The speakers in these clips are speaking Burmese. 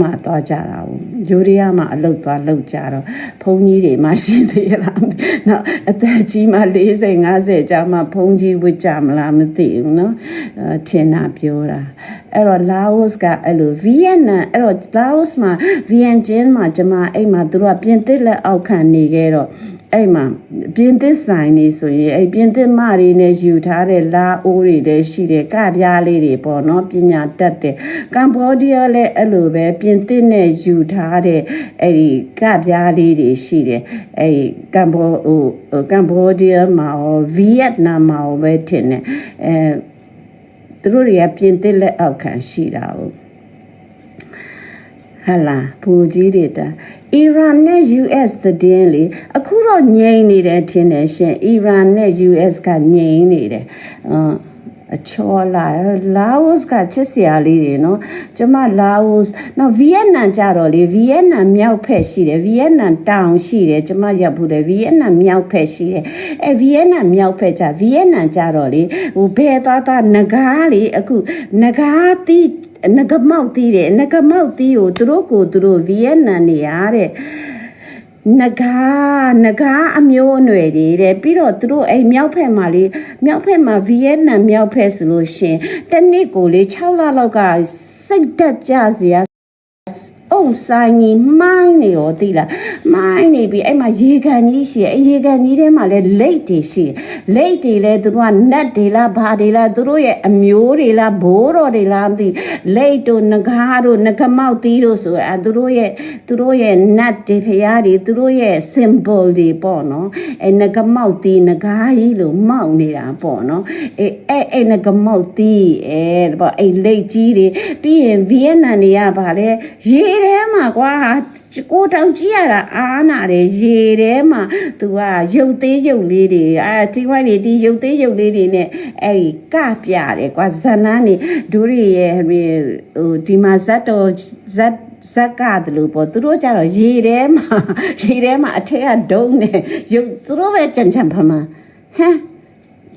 မှာသွားကြတာဘူးယူရီးယားမှာအလုတ်သွားလုတ်ကြတော့ဘုန်းကြီးတွေမှရှိသေးလားနော်အသက်ကြီးမှ40 50ကြာမှဘုန်းကြီးဝတ်ကြမလားမသိဘူးနော်ထင်တာပြောတာအဲ့တော့လာအိုစ်ကအဲ့လိုဗီယက်နမ်အဲ့တော့လာအိုစ်မှာဗီယန်ဂျင်းမှာဂျမအိမ်မှာသူတို့ကပြင်သစ်လက်အောက်ခံနေခဲ့တော့ အဲ့မှာပြင်သစ်ဆိုင်နေဆိုရင်အဲ့ပြင်သစ်မတွေနဲ့ယူထားတဲ့လာအိုတွေလည်းရှိတယ်ကပြားလေးတွေပေါ့နော်ပညာတတ်တယ်ကမ္ဘောဒီးယားလည်းအဲ့လိုပဲပြင်သစ်နဲ့ယူထားတဲ့အဲ့ဒီကပြားလေးတွေရှိတယ်အဲ့ဒီကမ္ဘောဟိုဟိုကမ္ဘောဒီးယားမှာရောဗီယက်နမ်မှာရောပဲထင်တယ်အဲသူတို့တွေကပြင်သစ်လက်အောက်ခံရှိတာဟုတ် ဟလာဘူကြီးတွေတာအီရန်နဲ့ US သတင်းလေအခုတော့ငြိမ်နေတယ်ထင်တယ်ရှင်အီရန်နဲ့ US ကငြိမ်နေတယ်အအချောလာလာအိုကချစ်စရာလေးတွေနော်ကျမလာအိုနော်ဗီယက်နမ်ကြတော့လေဗီယက်နမ်မြောက်ဖက်ရှိတယ်ဗီယက်နမ်တောင်ရှိတယ်ကျမရပ်ဘူးတယ်ဗီယက်နမ်မြောက်ဖက်ရှိတယ်အဲဗီယက်နမ်မြောက်ဖက်ကြဗီယက်နမ်ကြတော့လေဟိုဘဲသွားသွားငကားလေအခုငကားတီး နဂမောက်တီးတယ်နဂမောက်တီးကိုသူတို့ကိုသူတို့ဗီယက်နမ်နေရတဲ့နဂါနဂါအမျိုးအနွယ်တွေတဲ့ပြီးတော့သူတို့အဲ့မြောက်ဖက်မှာလေမြောက်ဖက်မှာဗီယက်နမ်မြောက်ဖက်ဆိုလို့ရှင်တစ်နှစ်ကိုလေ6လလောက်ကစိတ်တက်ကြစရာ အုံဆိုင်ကြီးမိုင်းနေရောသိလားမိုင်းနေပြီအဲ့မှာရေကန်ကြီးရှိတယ်အဲ့ရေကန်ကြီးထဲမှာလဲလိတ်တွေရှိတယ်လိတ်တွေလဲသူတို့ကနတ်တွေလားဘာတွေလားသူတို့ရဲ့အမျိုးတွေလားဘိုးတော်တွေလားမသိလိတ်တို့ငကားတို့ငကမောက်သီးတို့ဆိုအဲသူတို့ရဲ့သူတို့ရဲ့နတ်တွေဖရားတွေသူတို့ရဲ့ symbol တွေပေါ့နော်အဲငကမောက်သီးငကားကြီးလို့မောက်နေတာပေါ့နော်အဲအဲအဲငကမောက်သီးအဲပေါ့အဲလိတ်ကြီးတွေပြီးရင်ဗီယက်နမ်တွေကဗာလဲရေထဲမှာကွာကိုတောင်ကြည့်ရတာအားနာတယ်ရေထဲမှာ तू ကရုပ်သေးရုပ်လေးတွေအာဒီဝိုင်းနေဒီရုပ်သေးရုပ်လေးတွေနဲ့အဲ့ဒီကပြတယ်ကွာဇလန်းနေဒူရီရဲ့ဟိုဒီမှာဇတ်တော်ဇတ်ဇက်ကတလို့ပေါ့သူတို့ကြတော့ရေထဲမှာရေထဲမှာအထက်ကဒုံးနေရုပ်သူတို့ပဲကြံကြံဖမှန်ဟမ်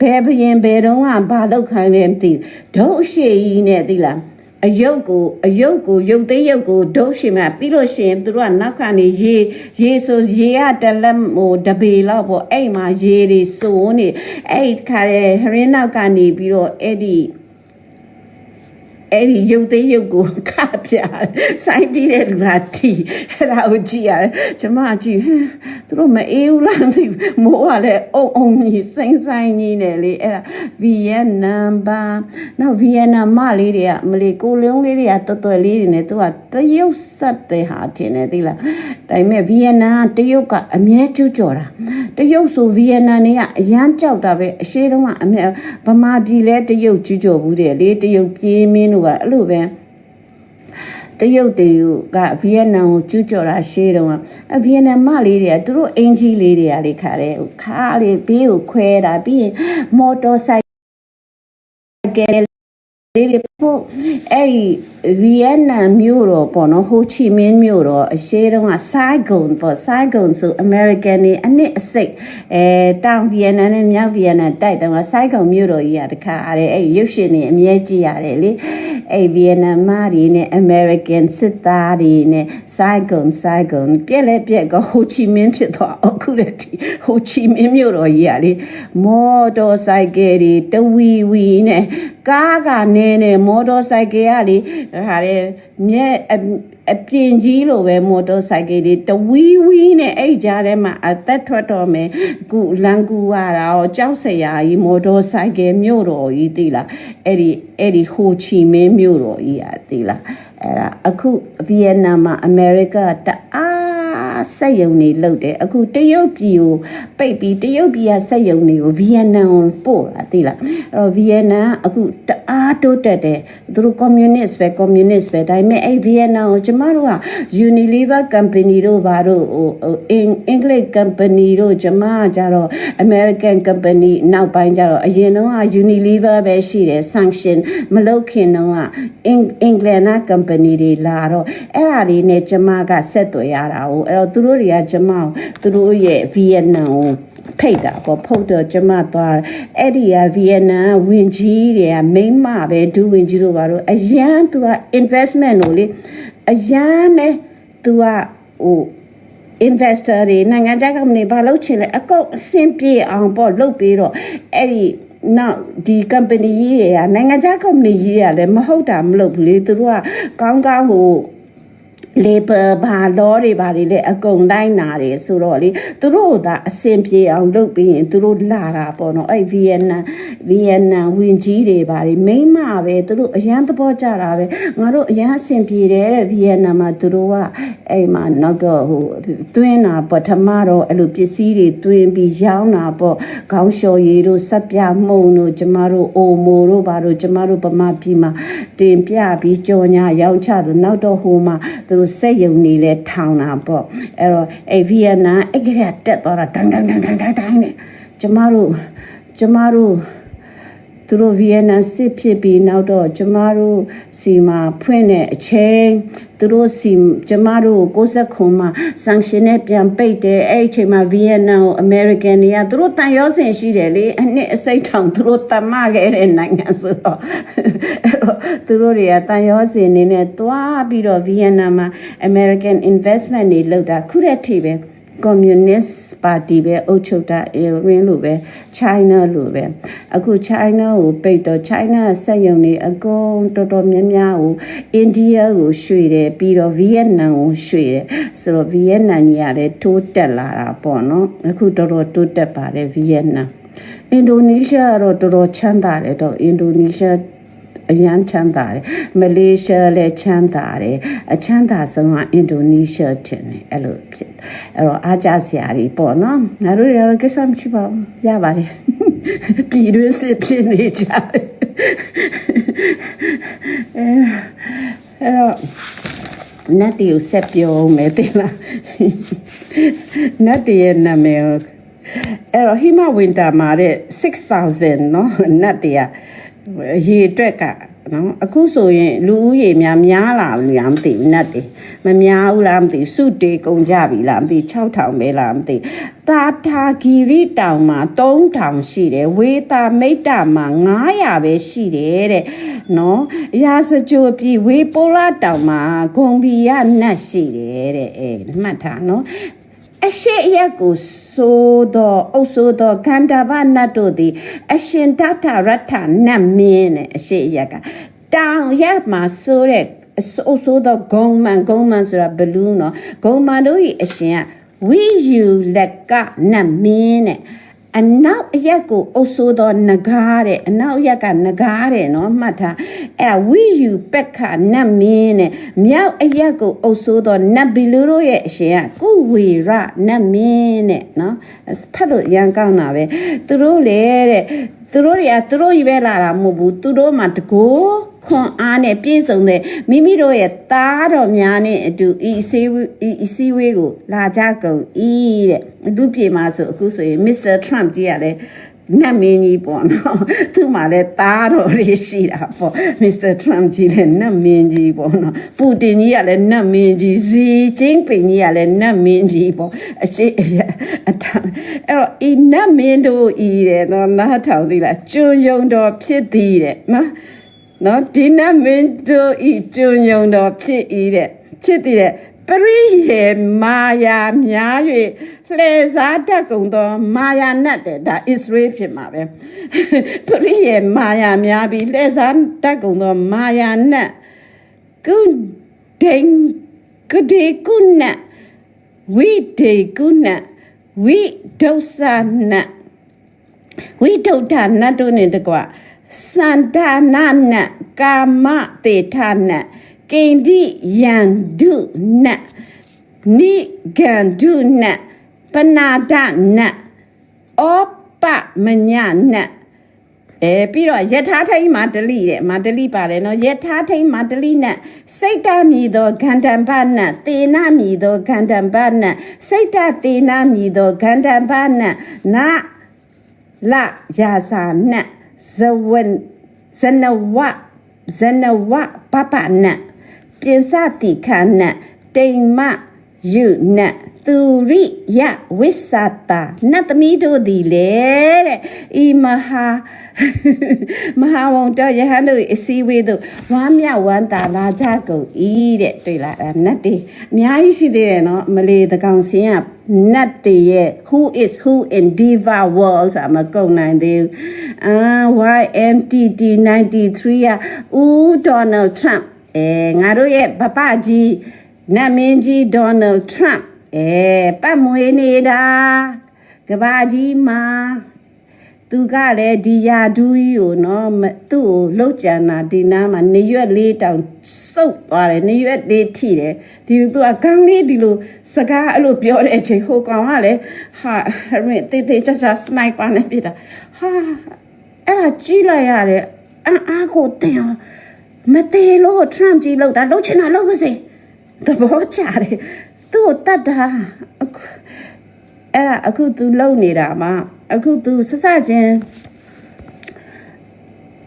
ဘယ်ဘရင်ဘယ်တော့ကဘာလောက်ခိုင်းလဲမသိဘူးဒုံးအရှိကြီးနဲ့သိလား အယုတ်ကိုအယုတ်ကိုရုပ်သေးရုပ်ကိုဒုတ်ရှင်မပြီးလို့ရှိရင်သူတို့ကနောက်ကနေရေရေဆိုရေကတလက်ဟိုတပေလောက်ပေါ့အဲ့မှာရေတွေစိုးနေအဲ့ခါတဲ့ဟရင်းနောက်ကနေပြီးတော့အဲ့ဒီ အဲ့ဒီရုပ်သေးရုပ်ကိုခပြစိုင်းတီးတဲ့လူကတီအဲ့ဒါကိုကြည့်ရတယ်ကျမကြည့်ဟမ်သူတို့မအေးဘူးလားမသိဘူးမိုးကလည်းအုံအုံကြီးစိမ့်ဆိုင်ကြီးနေလေအဲ့ဒါဗီယက်နမ်ပါနောက်ဗီယက်နမ်မလေးတွေကမလေးကိုလုံးလေးတွေကတော်တော်လေးတွေနဲ့သူကတရုတ်ဆက်တဲ့ဟာထင်တယ်သိလားဒါပေမဲ့ဗီယက်နမ်ကတရုတ်ကအမြဲကျူးကျော်တာတရုတ်ဆိုဗီယက်နမ်တွေကအရန်ကြောက်တာပဲအရှိတုန်းကအမြဲဗမာပြည်လဲတရုတ်ကျူးကျော်ဘူးတဲ့လေတရုတ်ပြေးမင်းတို့ကအဲ့လိုပဲတရုတ်တွေကဗီယက်နမ်ကိုကျူးကျော်တာရှေးတုန်းကအဗီယက်နမ်မလေးတွေကသူတို့အင်ဂျီလေးတွေကလေခါတယ်ခါလေးဘေးကိုခွဲတာပြီးရင်မော်တော်ဆိုင်ကယ် လေးတွေဖို့အဲ့ဒီဗီယက်နမ်မြို့တော်ပေါ့နော်ဟိုချီမင်းမြို့တော်အရှေ့တုန်းကဆိုင်ဂုန်ပေါ့ဆိုင်ဂုန်ဆိုအမေရိကန်နေအနှစ်အစိတ်အဲတောင်ဗီယက်နမ်နဲ့မြောက်ဗီယက်နမ်တိုက်တုန်းကဆိုင်ဂုန်မြို့တော်ကြီးကတခါအားအဲ့ရုပ်ရှင်နေအမြဲကြည့်ရတယ်လေအဲ့ဗီယက်နမ်မတွေနဲ့အမေရိကန်စစ်သားတွေနဲ့ဆိုင်ဂုန်ဆိုင်ဂုန်ပြက်လက်ပြက်ကဟိုချီမင်းဖြစ်သွားအ ခုတည်းဒီဟိုချီမင်းမြို့တော်ကြီးကလေမော်တော်ဆိုင်ကယ်တွေတဝီဝီနဲ့ကားကနေနဲ့မော်တော်ဆိုင်ကယ်ကလေဟာလေမြက်အအပြင်ကြီးလိုပဲမော်တော်ဆိုင်ကယ်တွေတဝီဝီနဲ့အဲ့ကြားထဲမှာအသက်ထွက်တော့မယ်ခုလန်ကူရတာရောကြောက်စရာကြီးမော်တော်ဆိုင်ကယ်မြို့တော်ကြီးသိလားအဲ့ဒီအဲ့ဒီဟိုချီမင်းမြို့တော်ကြီးอ่ะသိလားအဲ့ဒါအခုဗီယက်နမ်မှာအမေရိကတအား စက်ယုံနေလုတ်တယ်အခုတရုတ်ပြည်ကိုပိတ်ပြီးတရုတ်ပြည်ကစက်ယုံတွေကိုဗီယက်နမ်ကိုပို့တာသိလားအဲ့တော့ဗီယက်နမ်အခုတအားတိုးတက်တယ်သူတို့ communist ပဲ communist ပဲဒါပေမဲ့အဲ့ဗီယက်နမ်ကိုကျမတို့က Unilever company တို့ဘာတို့ဟိုအင်အင်္ဂလိပ် company တို့ကျမကကြတော့ American company နောက်ပိုင်းကျတော့အရင်တော့က Unilever ပဲရှိတယ် sanction မလုပ်ခင်တော့ကအင်အင်္ဂလန်က company တွေလာတော့အဲ့ဒါတွေနဲ့ကျမကဆက်သွယ်ရတာ哦အဲ့တော့သူတို့တွေကကျမကိုသူတို့ရဲ့ဗီယက်နမ်ကိုဖိတ်တာပေါ့ဖုတ်တော့ကျမသွားအဲ့ဒီကဗီယက်နမ်ဝင်ကြီးတွေကမိမ့်မပဲဒူဝင်ကြီးတို့ပါတော့အရန်သူက investment ကိုလေအရန်ပဲ तू ကဟို investor တွေနိုင်ငံခြားကမ္ဘာတွေဘာလုပ်ချင်လဲအကုန်အဆင်ပြေအောင်ပေါ့လုပ်ပြီးတော့အဲ့ဒီနောက်ဒီ company ကြီးတွေကနိုင်ငံခြား company ကြီးတွေကလည်းမဟုတ်တာမလုပ်ဘူးလေသူတို့ကကောင်းကောင်းဟို labor ဘာလောတွေဘာတွေလဲအကုန်တိုင်းနာတယ်ဆိုတော့လေသူတို့ကသာအဆင်ပြေအောင်လုပ်ပြီးရင်သူတို့လာတာပေါ့နော်အဲ့ဗီယက်နမ်ဗီယက်နမ်ဝင်ကြီးတွေဘာတွေမိမ့်မပဲသူတို့အရန်သဘောကျတာပဲငါတို့အရန်အဆင်ပြေတယ်တဲ့ဗီယက်နမ်မှာသူတို့ကအဲ့မှာနောက်တော့ဟိုတွင်းတာပထမတော့အဲ့လိုပစ္စည်းတွေတွင်းပြီးရောင်းတာပေါ့ခေါင်းလျှော်ရည်တို့ဆက်ပြမှုန်တို့ကျမတို့အိုမိုတို့ဘာတို့ကျမတို့ဗမာပြည်မှာတင်ပြပြီးကြော်ညာရောင်းချတယ်နောက်တော့ဟိုမှာသူတို့စက်ယုံနေလဲထောင်တာပေါ့အဲ့တော့အဲ့ဗီယက်နမ်အဲ့ကလေးကတက်သွားတာဒန်ဒန်ဒန်ဒန်ဒန်ဒန်နဲ့ကျမတို့ကျမတို့ သူတို့ဗီယက်နမ်စစ်ဖြစ်ပြီးနောက်တော့ကျမတို့စီမှာဖွင့်တဲ့အချိန်သူတို့စီကျမတို့69မှာ sanction နဲ့ပြန်ပိတ်တယ်အဲ့ဒီအချိန်မှာဗီယက်နမ်ကို American တွေကသူတို့တန်ရောစင်ရှိတယ်လေအနှစ်အစိတ်ထောင်သူတို့တတ်မခဲ့တဲ့နိုင်ငံဆိုတော့အဲ့တော့သူတို့တွေကတန်ရောစင်နေနဲ့တွားပြီးတော့ဗီယက်နမ်မှာ American investment တွေလုပ်တာခုတဲ့ထိပဲ communist party ပဲအုပ်ချုပ်တာအရင်းလို့ပဲ China လို့ပဲအခု China ကိုပိတ်တော့ China စက်ရုံတွေအကုန်တော်တော်များများကို India ကိုရွှေ့တယ်ပြီးတော့ Vietnam ကိုရွှေ့တယ်ဆိုတော့ Vietnam ကြီးကလည်းတိုးတက်လာတာပေါ့နော်အခုတော်တော်တိုးတက်ပါတယ် Vietnam အင်ဒိုနီးရှားကတော့တော်တော်ချမ်းသာတယ်တော့အင်ဒိုနီးရှား အရန်ချမ်းသာတယ်မလေးရှားလည်းချမ်းသာတယ်အချမ်းသာဆုံးကအင်ဒိုနီးရှားတင်တယ်အဲ့လိုဖြစ်အဲ့တော့အားကြစရာတွေပေါ့နော်ငါတို့တွေကတော့ကိစ္စမရှိပါဘူးရပါတယ်ပြည်တွင်းစစ်ဖြစ်နေကြတယ်အဲအဲ့တော့နတ်တီကိုဆက်ပြောမယ်တင်လားနတ်တီရဲ့နာမည်ကိုအဲ့တော့ဟိမဝင်တာမှာတဲ့6000เนาะနတ်တီက ရေအတွက်ကနော်အခုဆိုရင်လူဦးရေများများလာလို့မသိဘူးနတ်တွေမများဘူးလားမသိစုတေကုန်ကြပြီလားမသိ6000ပဲလားမသိတာတာဂီရီတောင်မှာ3000ရှိတယ်ဝေတာမိတ်တာမှာ900ပဲရှိတယ်တဲ့နော်ရာစကြိုပြီဝေပိုလာတောင်မှာဂုံဘီရနတ်ရှိတယ်တဲ့အဲမှတ်ထားနော် အရှိအရက်ကိုဆိုတော့အုပ်ဆိုတော့ခန္ဓာဘနတ်တို့သည် အရှင်တထရထနတ်မင်းနဲ့အရှိအရက်ကတောင်ရက်မှာဆိုတဲ့အဆိုးဆိုတော့ဂုံမန်ဂုံမန်ဆိုတာဘလူးနော်ဂုံမန်တို့ဤအရှင်ကဝီယူလက်ကနတ်မင်းနဲ့ အနောက်အရက်ကိုအုပ်ဆိုးသောနဂါးတဲ့အနောက်အရက်ကနဂါးတဲ့နော်မှတ်ထားအဲ့ဒါဝီယူပက်ခနတ်မင်းတဲ့မြောက်အရက်ကိုအုပ်ဆိုးသောနတ်ဘီလူတို့ရဲ့အရှင်ကကုဝေရနတ်မင်းတဲ့နော်ဖတ်လို့ရန်ကောင်းတာပဲသူတို့လေတဲ့ သူတို့တွေကသူတို့ကြီးပဲလာတာမဟုတ်ဘူးသူတို့မှတကိုးခွန်အားနဲ့ပြည့်စုံတဲ့မိမိတို့ရဲ့သားတော်များနဲ့အတူဤအစည်းဤအစည်းဝေးကိုလာကြကုန်ဤတဲ့အတူပြေမှာဆိုအခုဆိုရင်မစ္စတာထရမ့်ကြီးကလည်း နတ်မင်းကြီးပေါ့နော်သူ့မှာလည်းသားတော်တွေရှိတာပေါ့မစ္စတာထရမ့်ကြီးလည်းနတ်မင်းကြီးပေါ့နော်ပူတင်ကြီးကလည်းနတ်မင်းကြီးဇီကျင်းပင်ကြီးကလည်းနတ်မင်းကြီးပေါ့အရှိအရအထအဲ့တော့ဤနတ်မင်းတို့ဤတဲ့နော်နားထောင်သေးလားကျွယုံတော်ဖြစ်သည်တဲ့နော်နော်ဒီနတ်မင်းတို့ဤကျွယုံတော်ဖြစ်ဤတဲ့ဖြစ်သည်တဲ့ ပရိယေမာယာများ၍လှည့်စားတတ်ကုန်သောမာယာနတ်တဲ့ဒါဣသရေလဖြစ်မှာပဲပရိယေမာယာများပြီးလှည့်စားတတ်ကုန်သောမာယာနတ်ကုဒိန်ကုဒေကုနတ်ဝိဒေကုနတ်ဝိဒုဆာနတ်ဝိဒုဒ္ဓနတ်တို့နဲ့တကွစန္ဒနာနတ်ကာမတေထနတ် ကိန္ဒီယန္ဒုနတ်နိဂန္ဒုနတ်ပနာဒနတ်ဩပမညနတ်အဲပြီးတော့ယထာထိန်မှာဒလိတဲ့မှာဒလိပါတယ်နော်ယထာထိန်မှာဒလိနဲ့စိတ်တမြည်သောဂန္ဓံဘနတ်တေနမြည်သောဂန္ဓံဘနတ်စိတ်တတေနမြည်သောဂန္ဓံဘနတ်နာလယာစာနတ်ဇဝနဇနဝဇနဝပပနတ် ပြင်စတိခနတ်တိမ်မယုနတ်သူရိယဝိသတာနတ်သမီးတို့သည်လေတဲ့ဤမဟာမဟာဝံတော်ယဟန်တို့၏အစည်းအဝေးသို့ဝမ်းမြောက်ဝမ်းသာလာကြကုန်၏တဲ့တွေ့လားအဲ့ဒါနတ်တွေအများကြီးရှိသေးတယ်နော်မလေးတကောင်စင်းကနတ်တွေရဲ့ who is who in diva world ဆိုတာမကုန်နိုင်သေးဘူးအာ YMTT 93ကဦး Donald Trump အဲငါတို့ရဲ့ဗပကြီးနတ်မင်းကြီး Donald Trump အဲပတ်မွေးနေတာကဘာကြီးမှာသူကလည်းဒီယာဒူးကြီးကိုနော်မသူ့ကိုလှုပ်ကြံတာဒီနားမှာနေရွက်လေးတောင်စုပ်သွားတယ်နေရွက်လေးထိတယ်ဒီလိုသူကကောင်းလေးဒီလိုစကားအဲ့လိုပြောတဲ့အချိန်ဟိုကောင်ကလည်းဟာဟရင်တေးသေးချာချာစနိုက်ပါနဲ့ပြတာဟာအဲ့ဒါကြီးလိုက်ရတယ်အန်အားကိုတင်အောင် မသေးလို့ Trump ကြီးလောက်တာလှုပ်ချင်တာလှုပ်ပါစေသဘောကျတယ်သူ့ကိုတတ်တာအခုအဲ့ဒါအခု तू လုံနေတာမှာအခု तू စစချင်း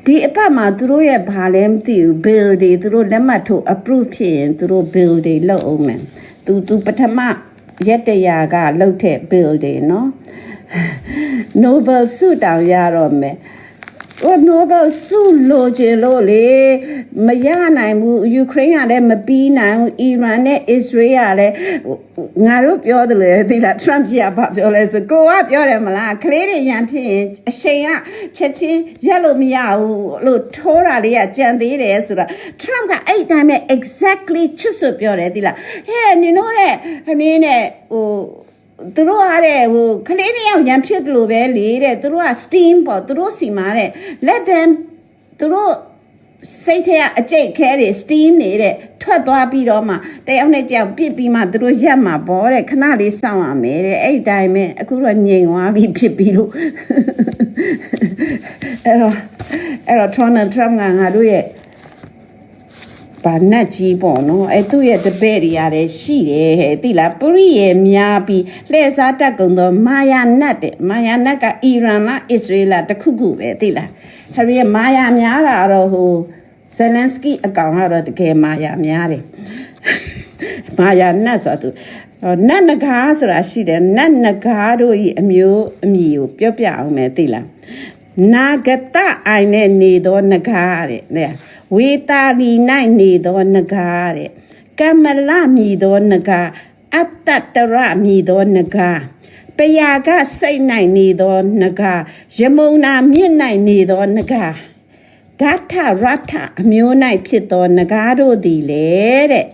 ဒီအပတ်မှာသူတို့ရဲ့ဘာလဲမသိဘူး bill တွေသူတို့လက်မှတ်ထိုး approve ဖြစ်ရင်သူတို့ bill တွေလုပ်အောင်မယ်သူသူပထမရက်တရာကလုပ်တဲ့ bill တွေเนาะ Nobel ဆုတောင်ရတော့မယ် ဟို Nobel ဆုလိုချင်လို့လေမရနိုင်ဘူးယူကရိန်းကလည်းမပြီးနိုင်ဘူးအီရန်နဲ့အစ္စရေးကလည်းငါတို့ပြောတယ်လေဒီလား Trump ကြီးကဘာပြောလဲဆိုကိုကပြောတယ်မလားကလေးတွေရန်ဖြစ်ရင်အချိန်ကချက်ချင်းရက်လို့မရဘူးလို့ထိုးတာလေးကကြံသေးတယ်ဆိုတာ Trump ကအဲ့တိုင်းပဲ exactly ချစ်စွပြောတယ်ဒီလားဟဲ့နင်တို့တဲ့ခမင်းနဲ့ဟို သူတို့ကတဲ့ဟိုကလေးနှစ်ယောက်ရန်ဖြစ်တယ်လို့ပဲလေတဲ့သူတို့က steam ပေါ့သူတို့စီမှာတဲ့ let them သူတို့စိတ်ထဲကအကြိတ်ခဲတွေ steam နေတဲ့ထွက်သွားပြီးတော့မှတယောက်နဲ့တယောက်ပြစ်ပြီးမှသူတို့ရက်မှာပေါ့တဲ့ခဏလေးစောင့်ရမယ်တဲ့အဲ့ဒီတိုင်းပဲအခုတော့ငြိမ်သွားပြီးဖြစ်ပြီးလို့အဲ့တော့အဲ့တော့ Donald Trump ကငါတို့ရဲ့ ဘာနတ်ကြီးပေါ့နော်အဲသူ့ရဲ့တပည့်တွေရတယ်ရှိတယ်ဟဲ့သိလားပရိယေများပြီးလှည့်စားတတ်ကုန်သောမာယာနတ်တဲ့မာယာနတ်ကအီရန်လားအစ္စရေးလားတခုခုပဲသိလားဟဲ့ရမာယာများတာတော့ဟိုဇယ်လန်စကီအကောင်ကတော့တကယ်မာယာများတယ်မာယာနတ်ဆိုတော့သူနတ်နဂါဆိုတာရှိတယ်နတ်နဂါတို့ဤအမျိုးအမည်ကိုပြောပြအောင်မယ်သိလားနာဂတအိုင်နဲ့နေသောနဂါတဲ့တဲ့ ဝေတာလီ၌နေသောနဂါတဲ့ကမလမြည်သောနဂါအတ္တတရမြည်သောနဂါပယာကစိတ်၌နေသောနဂါယမုံနာမြင့်၌နေသောနဂါဓာထရထအမျိုး၌ဖြစ်သောနဂါတို့သည်လေတဲ့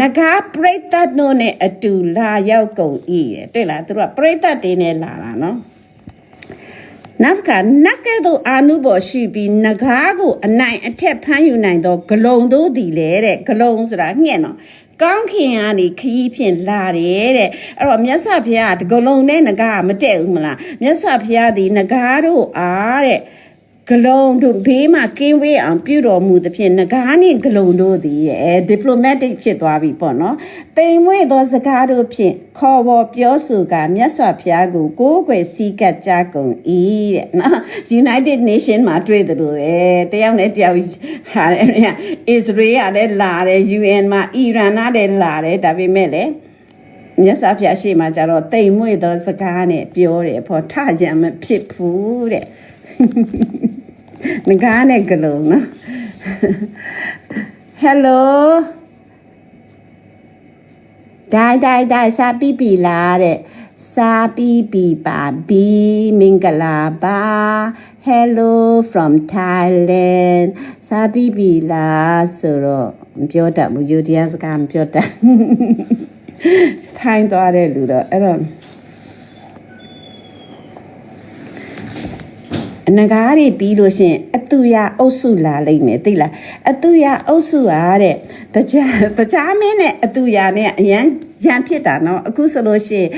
နဂါပရိသတ်တို့နဲ့အတူလာရောက်ကုန်၏တဲ့တွေ့လားသူတို့ကပရိသတ်တွေနဲ့လာတာနော် နောက်ကနတ်ကဲ့သို့အာနုဘော်ရှိပြီးငကားကိုအနိုင်အထက်ဖမ်းယူနိုင်သောဂလုံတို့သည်လေတဲ့ဂလုံဆိုတာညှက်နော်ကောင်းခင်ကနေခရီးဖြင့်လာတယ်တဲ့အဲ့တော့မြတ်စွာဘုရားကဂလုံနဲ့ငကားမတည့်ဘူးမလားမြတ်စွာဘုရားသည်ငကားတို့အားတဲ့ ဂလုံတို့ဘေးမှာကင်းဝေးအောင်ပြုတော်မူသဖြင့်ငကားနှင့်ဂလုံတို့သည်အဲ diplomatic ဖြစ်သွားပြီပေါ့နော်တိမ်မွေ့သောစကားတို့ဖြင့်ခေါ်ပေါ်ပြောဆိုကမြတ်စွာဘုရားကိုကိုးကွယ်စည်းကပ်ကြကုန်၏တဲ့နော် United Nation မှာတွေ့တယ်လို့ပဲတယောက်နဲ့တယောက်ဟာတယ် Israel ကလည်းလာတယ် UN မှာ Iran ကလည်းလာတယ်ဒါပေမဲ့လည်းမြတ်စွာဘုရားရှေ့မှာကျတော့တိမ်မွေ့သောစကားနဲ့ပြောတယ်ဖော်ထကြံမဖြစ်ဘူးတဲ့ ငကားနဲ့ကလုံးနော် Hello ဒိုင်ဒိုင်ဒိုင်စာပီပီလာတဲ့စာပီပီပါဘီမင်္ဂလာပါ Hello from Thailand စာပီပီလာဆိုတော့မပြောတတ်ဘူးယူဒီယန်စကားမပြောတတ်ထိုင်းသွားတဲ့လူတော့အဲ့တော့ အနဂါးတွေပြီးလို့ရှင်အတုရအုပ်စုလာလိမ့်မယ်သိလားအတုရအုပ်စုဟာတဲ့တခြားတခြားမင်းနဲ့အတုရနဲ့အရန်ရန်ဖြစ်တာနော်အခုဆိုလို့ရှိရင်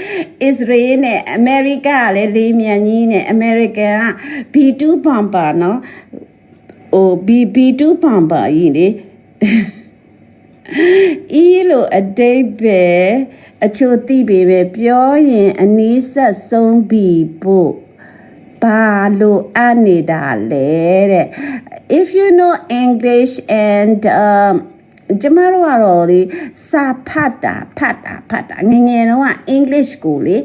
အစ္စရေးနဲ့အမေရိကကလည်းလေးမြန်ကြီးနဲ့အမေရိကန်က B2 bomber နော်ဟို B B2 bomber ကြီးလေဤလိုအတိတ်ပဲအချို့တိပေပဲပြောရင်အနီးဆက်ဆုံးပြီပို့ ဘာလို့အနေတာလဲတဲ့ if you know english and um ကျမတို့ကတော့လေစာဖတ်တာဖတ်တာဖတ်တာငယ်ငယ်တော့ကအင်္ဂလိပ်ကိုလေ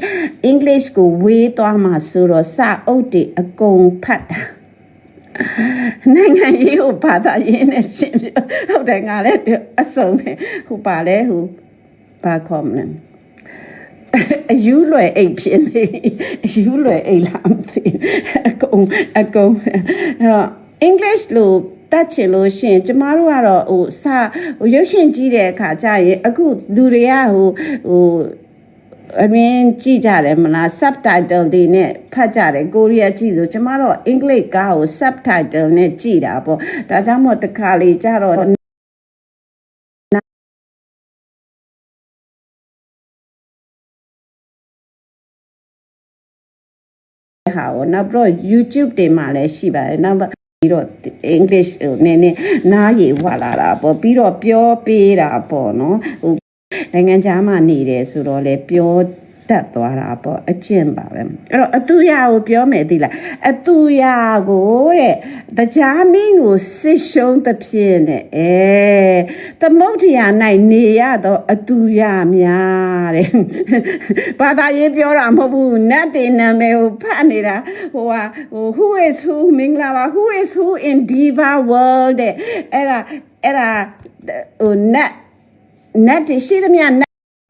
အင်္ဂလိပ်ကိုဝေးသွားမှဆိုတော့စာအုပ်တွေအကုန်ဖတ်တာနိုင်ငံရေးကိုဘာသာရေးနဲ့ရှင်းပြဟုတ်တယ်ငါလည်းအစုံပဲဟိုပါလဲဟိုဘာခေါ်မလဲ အယူလွယ်အိတ်ဖြစ်နေအယူလွယ်အိတ်လားမသိဘူးအကုန်အကုန်အဲ့တော့ English လို့တတ်ချင်လို့ရှရင်ကျမတို့ကတော့ဟိုစာဟိုရုပ်ရှင်ကြည့်တဲ့အခါကျရင်အခုလူတွေကဟိုဟိုအရင်ကြည့်ကြတယ်မလား subtitle တွေနဲ့ဖတ်ကြတယ်ကိုရီးယားကြည့်ဆိုကျမတို့အင်္ဂလိပ်ကားကို subtitle နဲ့ကြည့်တာပေါ့ဒါကြောင့်မို့တစ်ခါလေကြတော့ ဟာကိုနောက်ပြီးတော့ YouTube တွေမှာလည်းရှိပါတယ်နောက်ပြီးတော့ English ဟိုနည်းနည်းနားရည်ဝလာတာပေါ့ပြီးတော့ပြောပေးတာပေါ့နော်ဟိုနိုင်ငံခြားမှာနေတယ်ဆိုတော့လေပြော တတ်သွားတာပေါ့အကျင့်ပါပဲအဲ့တော့အတူရကိုပြောမယ်သိလားအတူရကိုတဲ့တရားမင်းကိုစစ်ရှုံးသဖြင့်တဲ့အဲသမုတ်ထရာ၌နေရတော့အတူရများတဲ့ဘာသာရေးပြောတာမဟုတ်ဘူးနတ်တင်နာမည်ကိုဖတ်နေတာဟိုဟာဟို who is who မင်္ဂလာပါ who is who in diva world တဲ့အဲ့ဒါအဲ့ဒါဟိုနတ်နတ်တရှိသမျှန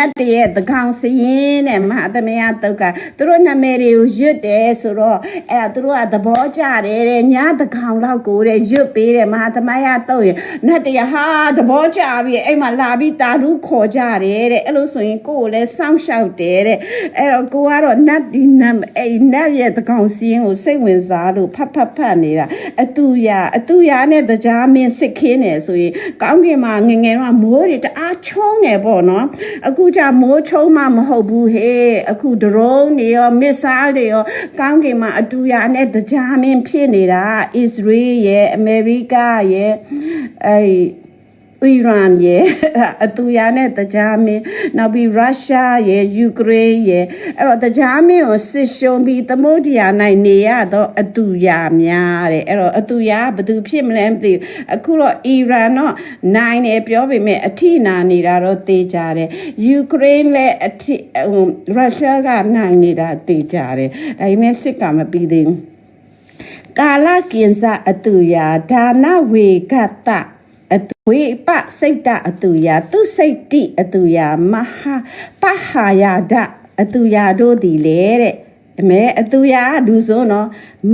တ်တရဲ့သကောင်စရင်တဲ့မဟာသမယတုတ်ကသူတို့နာမည်တွေကိုရွတ်တယ်ဆိုတော့အဲ့ဒါသူတို့ကသဘောကျတယ်တဲ့ညာသကောင်လောက်ကိုတဲ့ရွတ်ပေးတယ်မဟာသမယတုတ်ရနတ်တရဟာသဘောကျပြီအဲ့မှာလာပြီးတာဓုခေါ်ကြတယ်တဲ့အဲ့လိုဆိုရင်ကိုယ်ကိုလည်းစောင့်ရှောက်တယ်တဲ့အဲ့တော့ကိုကတော့နတ်ဒီနတ်အဲ့နတ်ရဲ့သကောင်စရင်ကိုစိတ်ဝင်စားလို့ဖတ်ဖတ်ဖတ်နေတာအတူရအတူရနဲ့တရားမင်းစစ်ခင်းတယ်ဆိုရင်ကောင်းကင်မှာငငယ်တော့မိုးတွေတအားချုံးတယ်ပေါ့နော်အခုကြမိုးချုံးမှမဟုတ်ဘူးဟေးအခုဒရုန်းတွေရောမစ်ဆိုင်းတွေရောကောင်းကင်မှာအတူရနဲ့တရားမင်းဖြစ်နေတာအစ္စရေးရဲ့အမေရိကရဲ့အဲ့ အီရန်ရဲ့အတူရနဲ့တရားမင်းနောက်ပြီးရုရှားရဲ့ယူကရိန်းရဲ့အဲ့တော့တရားမင်းကိုစစ်ရှုံးပြီးသမုဒ္ဒရာ၌နေရတော့အတူရများတဲ့အဲ့တော့အတူရဘယ်သူဖြစ်မလဲမသိဘူးအခုတော့အီရန်တော့နိုင်တယ်ပြောပေမဲ့အထိနာနေတာတော့သိကြတယ်ယူကရိန်းလည်းအထိဟိုရုရှားကနိုင်နေတာသိကြတယ်ဒါပေမဲ့စစ်ကမပြီးသေးဘူးကာလကင်စအတူယာဒါနဝေကတ အတူဝေပစိတ်တအတူယာသူစိတ်တိအတူယာမဟာပဟာယာဒအတူယာတို့သည်လေတဲ့ အမဲအတူယာဒူဆိုနော်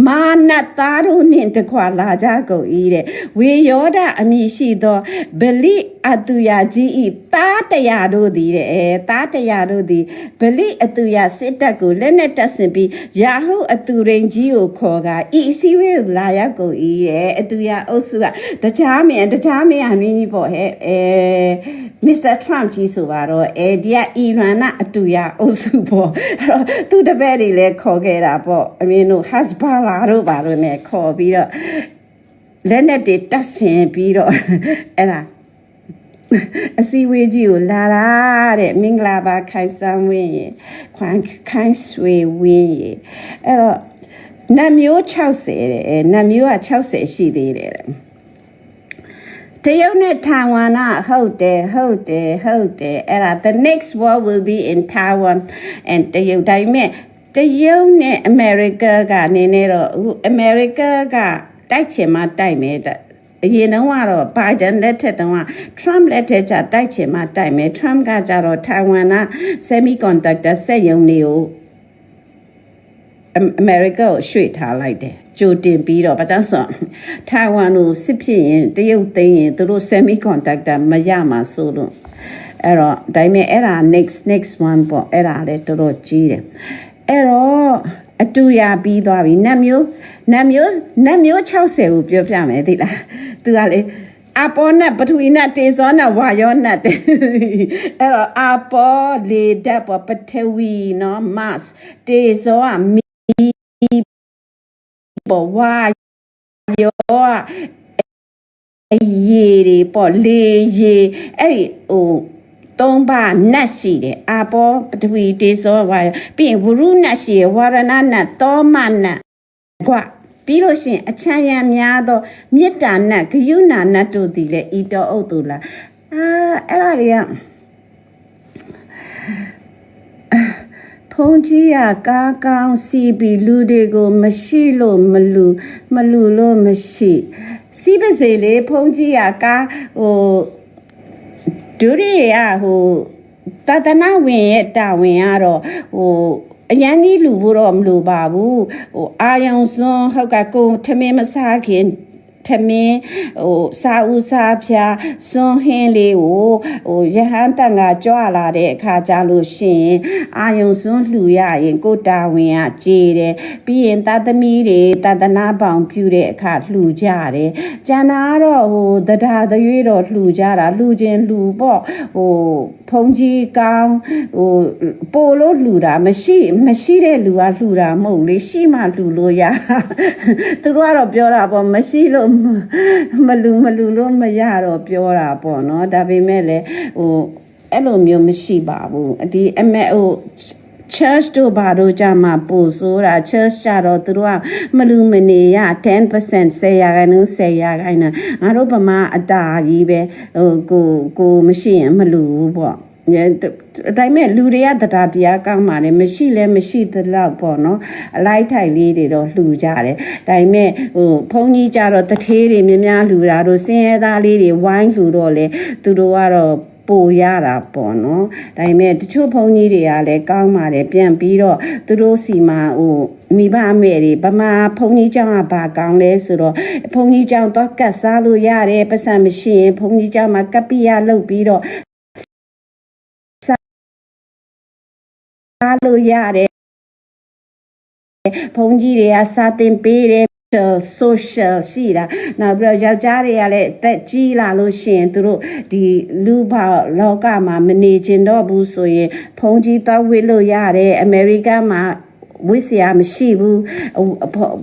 မာနသားတို့နှင့်တခွာလာကြကုန်၏တဲ့ဝေယောဒအမည်ရှိသောဗလိအတူယာကြီးဤသားတရာတို့သည်တဲ့အဲသားတရာတို့သည်ဗလိအတူယာစစ်တပ်ကိုလက်နဲ့တက်ဆင်ပြီးယာဟုအတူရင်ကြီးကိုခေါ်ကဤအစည်းအဝေးကိုလာရောက်ကုန်၏တဲ့အတူယာအုပ်စုကတခြားမြန်တခြားမြန်အမင်းကြီးပေါ့ဟဲ့အဲမစ္စတာထရန့်ကြီးဆိုပါတော့အဲဒီကအီရန်ကအတူယာအုပ်စုပေါ့အဲ့တော့သူတပည့်တွေလည်းခေါ်ခဲ့တာပေါ့အမင်းတို့ဟတ်စဘာလာတို့ပါတို့ ਨੇ ခေါ်ပြီးတော့လက်နဲ့တွေတက်ဆင်ပြီးတော့အဲ့ဒါအစည်းအဝေးကြီးကိုလာတာတဲ့မင်္ဂလာပါခိုင်ဆန်းဝင်းရေခွန်ခိုင်ဆွေဝင်းရေအဲ့တော့နတ်မျိုး60တဲ့နတ်မျိုးက60ရှိသေးတယ်တဲ့တရုတ်နဲ့ထိုင်ဝမ်ကဟုတ်တယ်ဟုတ်တယ်ဟုတ်တယ်အဲ့ဒါ the next war will be in Taiwan and တရုတ်ဒါပေမဲ့ တရုတ်နဲ့အမေရိကကနေနေတော့အခုအမေရိကကတိုက်ချင်မှတိုက်မယ်တဲ့အရင်တုန်းကတော့ Biden လက်ထက်တုန်းက Trump လက်ထက်ကျတိုက်ချင်မှတိုက်မယ် Trump ကကြတော့ထိုင်ဝမ်က semiconductor စက်ရုံတွေကိုအမေရိကကိုရွှေ့ထားလိုက်တယ်ကြိုတင်ပြီးတော့ဘာကြောင့်ဆိုထိုင်ဝမ်ကိုစစ်ဖြစ်ရင်တရုတ်သိမ်းရင်သူတို့ semiconductor မရမှာဆိုလို့အဲ့တော့ဒါပေမဲ့အဲ့ဒါ next next one ပေါ့အဲ့ဒါလည်းတော်တော်ကြီးတယ် အဲ့တော့အတူရပြီးသွားပြီနတ်မျိုးနတ်မျိုးနတ်မျိုး60ကိုပြောပြမယ်သိလားသူကလေအပေါ်နဲ့ပထဝီနဲ့တေဇောနဲ့ဝါယောနဲ့တဲ့အဲ့တော့အပေါ်လေဓာတ်ပေါ်ပထဝီနော် mass တေဇောကမီပေါ်ဝါယောအရေတွေပေါ့လေရေအဲ့ဒီဟို သုံးပါနတ်ရှိတယ်အာဘောပထဝီတေဇောဝါပြီးရင်ဝရုနတ်ရှိရဝါရဏနတ်သောမနတ်ကွာပြီးလို့ရှိရင်အချမ်းရံများသောမေတ္တာနတ်ဂယုဏနတ်တို့သည်လည်းဤတော်အုပ်သူလားအာအဲ့ဒါတွေကဖုန်ကြီးကကားကောင်းစီပြီးလူတွေကို မရှိလို့မလူမလူလို့မရှိစီးပါစေလေဖုန်ကြီးကကားဟို ဒုရိယဟိုတဒနာဝင်ရဲ့တာဝန်ကတော့ဟိုအရန်ကြီးလူဖို့တော့မလိုပါဘူးဟိုအာယုံစွန်းဟုတ်ကကိုထမင်းမစားခင် ထမင်းဟိုစာဦးစားဖျားစွန်းဟင်းလေးကိုဟိုရဟန်းတန်ကကြွလာတဲ့အခါကြလို့ရှိရင်အာယုံစွန်းလှူရရင်ကိုတာဝန်ကကြေတယ်ပြီးရင်တာသမီတွေတသနာပေါင်ပြုတဲ့အခါလှူကြတယ်ကျန်တာကတော့ဟိုတရားသရွေးတော့လှူကြတာလှူခြင်းလှူပေါ့ဟိုဖုန်ကြီးကောင်းဟိုပိုလို့လှူတာမရှိမရှိတဲ့လူကလှူတာမဟုတ်လေရှိမှလှူလို့ရသူတို့ကတော့ပြောတာပေါ့မရှိလို့မလူမလူလို့မရတော့ပြောတာပေါ့နော်ဒါပေမဲ့လည်းဟိုအဲ့လိုမျိုးမရှိပါဘူးဒီအမေဟို church တို့ဘာတို့ကြမှာပို့ဆိုတာ church ကြတော့သူတို့ကမလူမနေရ10% 10ရာခိုင်နှုန်း10ရာခိုင်နှုန်းငါတို့ဗမာအတာကြီးပဲဟိုကိုကိုမရှိရင်မလူဘူးပေါ့ည အတိုင်းမဲ့လူတွေကတတာတရားကောင်းပါလေမရှိလဲမရှိသလောက်ပေါ့နော်အလိုက်ထိုင်လေးတွေတော့လှူကြတယ်ဒါပေမဲ့ဟိုဘုန်းကြီးကြတော့တထေးတွေများများလှူတာတို့စင်းရဲသားလေးတွေဝိုင်းလှူတော့လေသူတို့ကတော့ပိုရတာပေါ့နော်ဒါပေမဲ့တချို့ဘုန်းကြီးတွေကလည်းကောင်းပါတယ်ပြန်ပြီးတော့သူတို့စီမှာဟိုမိဘအမေတွေဗမာဘုန်းကြီးကျောင်းကဘာကောင်းလဲဆိုတော့ဘုန်းကြီးကျောင်းတော့ကတ်စားလို့ရတယ်ပတ်စံမရှိရင်ဘုန်းကြီးကျောင်းမှာကပ်ပိယလုပ်ပြီးတော့ စားလို့ရတယ်ဘုန်းကြီးတွေကစာတင်ပေးတယ် social ရှိတာနောက်ပြီးတော့ယောက်ျားတွေကလည်းအသက်ကြီးလာလို့ရှိရင်သူတို့ဒီလူဘောင်လောကမှာမနေကျင်တော့ဘူးဆိုရင်ဖုန်ကြီးတော့ဝစ်လို့ရတယ်အမေရိကမှာ ဝိစရာမရှိဘူး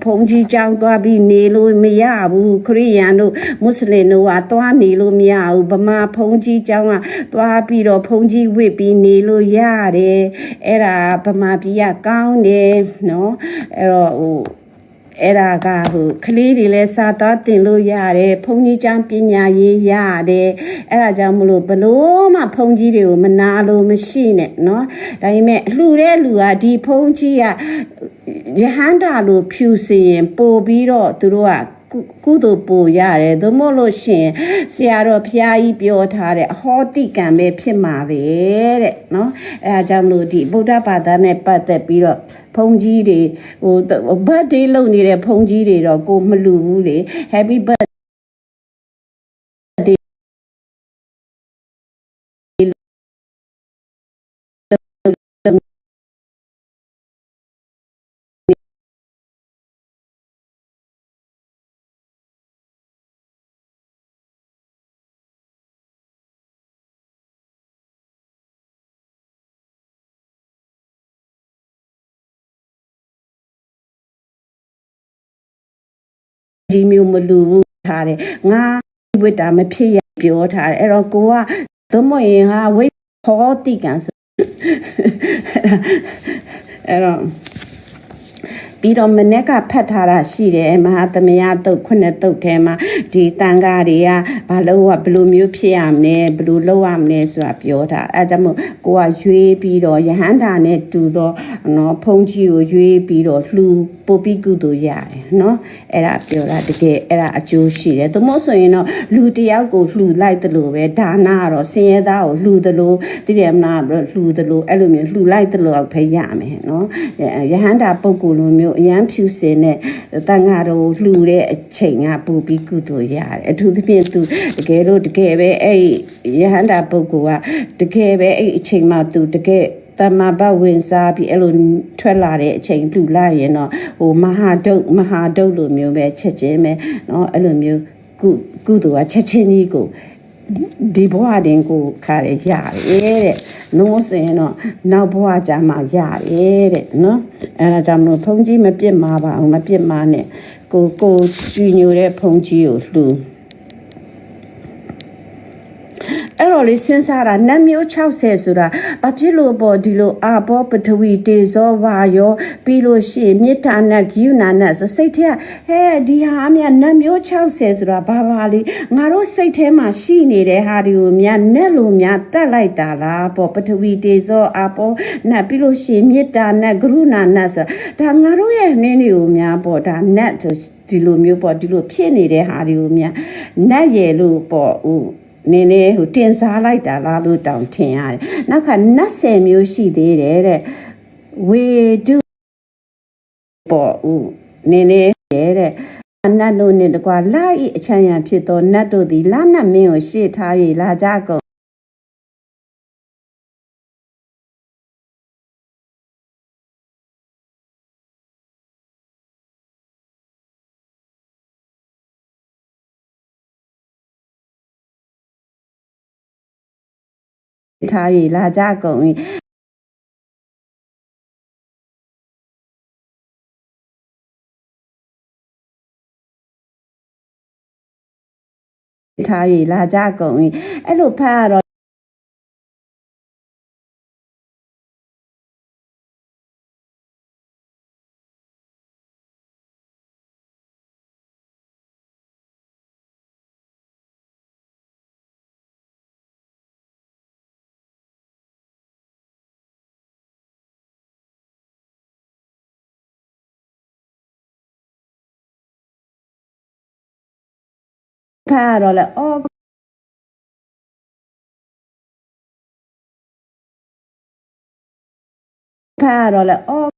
ဖုန်ကြီးကြောင်းသွားပြီးနေလို့မရဘူးခရိယန်တို့မွတ်စလင်တို့ကသွားနေလို့မရဘူးဗမာဖုန်ကြီးကြောင်းကသွားပြီးတော့ဖုန်ကြီးဝစ်ပြီးနေလို့ရတယ်အဲ့ဒါဗမာပြည်ကကောင်းတယ်နော်အဲ့တော့ဟို အဲ့ဒါကဟိုကလေးတွေလည်းစာသွားတင်လို့ရတယ်ဘုန်းကြီးကျောင်းပညာရေးရတယ်အဲ့ဒါကြောင့်မလို့ဘလို့မှဘုန်းကြီးတွေကိုမနာလို့မရှိနဲ့เนาะဒါပေမဲ့လှူတဲ့လူကဒီဘုန်းကြီးကယဟန္တာလို့ဖြူစင်ရင်ပို့ပြီးတော့သူတို့က ကုသိုလ်ပို့ရတယ်သို့မဟုတ်လို့ရှင်ဆရာတော်ဘုရားကြီးပြောထားတဲ့အဟောတိကံပဲဖြစ်မှာပဲတဲ့နော်အဲဒါကြောင့်မလို့ဒီဗုဒ္ဓဘာသာနဲ့ပတ်သက်ပြီးတော့ဖုန်ကြီးတွေဟိုဘတ်ဒေးလုပ်နေတဲ့ဖုန်ကြီးတွေတော့ကိုမလူဘူးလေ Happy birthday ကြီးမျိုးမလူဘူးထားတယ်ငါဝိတ္တာမဖြစ်ရပြောထားတယ်အဲ့တော့ကိုကသို့မဟုတ်ရင်ဟာဝိဟောတိကံဆိုအဲ့တော့ ပြီးတော့မနေ့ကဖတ်ထားတာရှိတယ်မဟာသမယတုတ်ခုနှစ်တုတ်ထဲမှာဒီတန်ဃာတွေကဘာလို့ကဘယ်လိုမျိုးဖြစ်ရမလဲဘယ်လိုလုပ်ရမလဲဆိုတာပြောတာအဲဒါကြောင့်မို့ကိုကရွေးပြီးတော့ယဟန္တာနဲ့တူတော့နော်ဖုန်ကြီးကိုရွေးပြီးတော့လှူပို့ပြီးကုသိုလ်ရတယ်နော်အဲ့ဒါပြောတာတကယ်အဲ့ဒါအကျိုးရှိတယ်သို့မဟုတ်ဆိုရင်တော့လူတယောက်ကိုလှူလိုက်တယ်လို့ပဲဒါနာကတော့ဆင်းရဲသားကိုလှူတယ်လို့တည်တယ်မလားလှူတယ်လို့အဲ့လိုမျိုးလှူလိုက်တယ်လို့ပဲရမယ်နော်ယဟန္တာပုဂ္ဂိုလ်လိုမျိုးအရန်ဖြူစင်တဲ့တန်ဃာတော်လှူတဲ့အချိန်ကပို့ပြီးကုသိုလ်ရတယ်အထူးသဖြင့်သူတကယ်လို့တကယ်ပဲအဲ့ယဟန္တာပုဂ္ဂိုလ်ကတကယ်ပဲအဲ့အချိန်မှသူတကယ်တမဘဝင်စားပြီးအဲ့လိုထွက်လာတဲ့အချိန်ပြူလိုက်ရင်တော့ဟိုမဟာဒုတ်မဟာဒုတ်လိုမျိုးပဲချက်ချင်းပဲเนาะအဲ့လိုမျိုးကုကုသိုလ်ကချက်ချင်းကြီးကို ဒီဘဝတင်ကိုခါရရတယ်တဲ့နှုံးစင်တော့နောက်ဘဝကြမှာရတယ်တဲ့နော်အဲဒါကြောင့်မလို့ဖုန်ကြီးမပြစ်မှာပါအောင်မပြစ်မှာနဲ့ကိုကိုကြည်ညိုတဲ့ဖုန်ကြီးကိုလှူ အဲ့တော့လေစဉ်းစားတာနတ်မျိုး60ဆိုတာဘာဖြစ်လို့ပေါ့ဒီလိုအာဘောပထဝီတေဇောဝါယောပြီးလို့ရှိရင်မေတ္တာနဲ့ဂိယူနာနဲ့ဆိုစိတ်ထဲကဟဲဒီဟာအမြနတ်မျိုး60ဆိုတာဘာပါလေငါတို့စိတ်ထဲမှာရှိနေတဲ့ဟာတွေကိုများနဲ့လို့များတတ်လိုက်တာလားပေါ့ပထဝီတေဇောအာဘောနဲ့ပြီးလို့ရှိရင်မေတ္တာနဲ့ဂရုဏာနဲ့ဆိုတာဒါငါတို့ရဲ့နင်းတွေကိုများပေါ့ဒါနတ်ဆိုဒီလိုမျိုးပေါ့ဒီလိုဖြစ်နေတဲ့ဟာတွေကိုများနတ်ရယ်လို့ပေါ့ဟို နင်းနေဟိုတင်စားလိုက်တာလားလို့တောင်ထင်ရတယ်။နောက်ခါနတ်ဆယ်မျိုးရှိသေးတယ်တဲ့။ဝေဒုပေါ်ဦးနင်းနေတဲ့နတ်တို့နဲ့တကွာလာဤအချမ်းရံဖြစ်သောနတ်တို့သည်လာနတ်မင်းကိုရှေ့ထား၍လာကြကုန် ထား၍လာကြကုန်၏ထား၍လာကြကုန်၏အဲ့လိုဖတ်ရတော့ pärolle av pärolle av